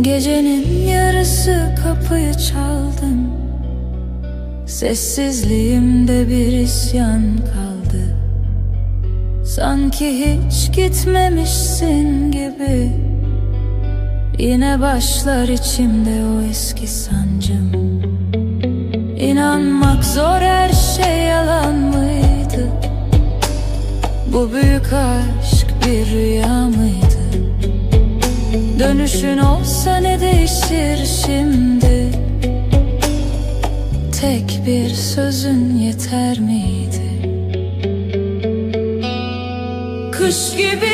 Gecenin yarısı kapıyı çaldım Sessizliğimde bir isyan kaldı Sanki hiç gitmemişsin gibi Yine başlar içimde o eski sancım İnanmak zor her şey yalan mıydı? Bu büyük aşk bir rüya mıydı? Dönüşün olsa ne değişir şimdi? Tek bir sözün yeter miydi? Kış gibi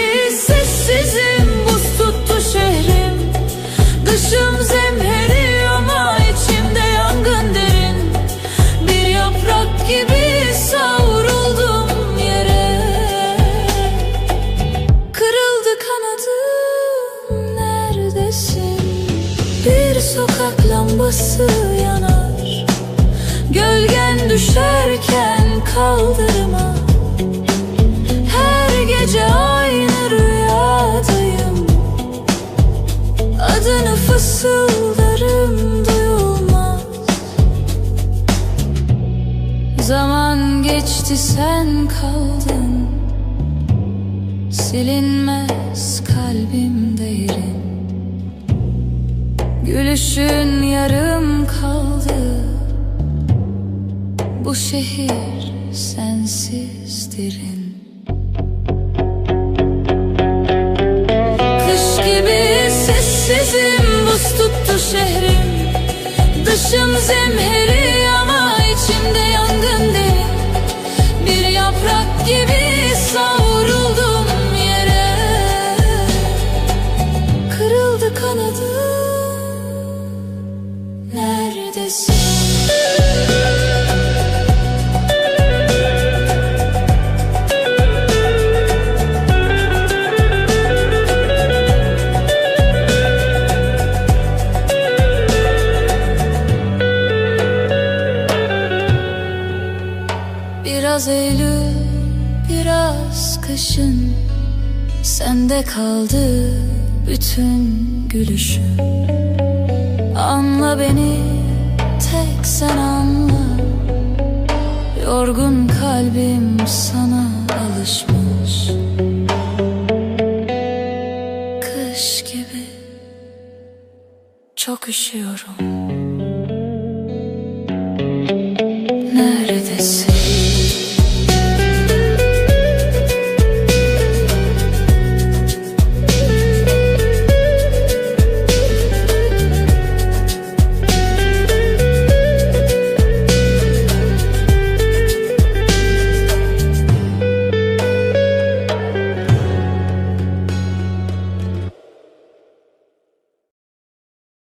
sokak lambası yanar. Gölgen düşerken kaldırıma Her gece aynı rüyadayım. Adını fısıldarım duyulmaz. Zaman geçti sen kaldın. Silinmez kalbimde yerin Gülüşün yarım kaldı. Bu şehir sensiz derin. Kış gibi sessizim buz tuttu şehrim. Dışım zemheri ama içimde yangın derin. Bir yaprak gibi Biraz Eylül, biraz kışın Sende kaldı bütün gülüşüm. Anla beni, tek sen anla. Yorgun kalbim sana alışmış. Kış gibi çok üşüyorum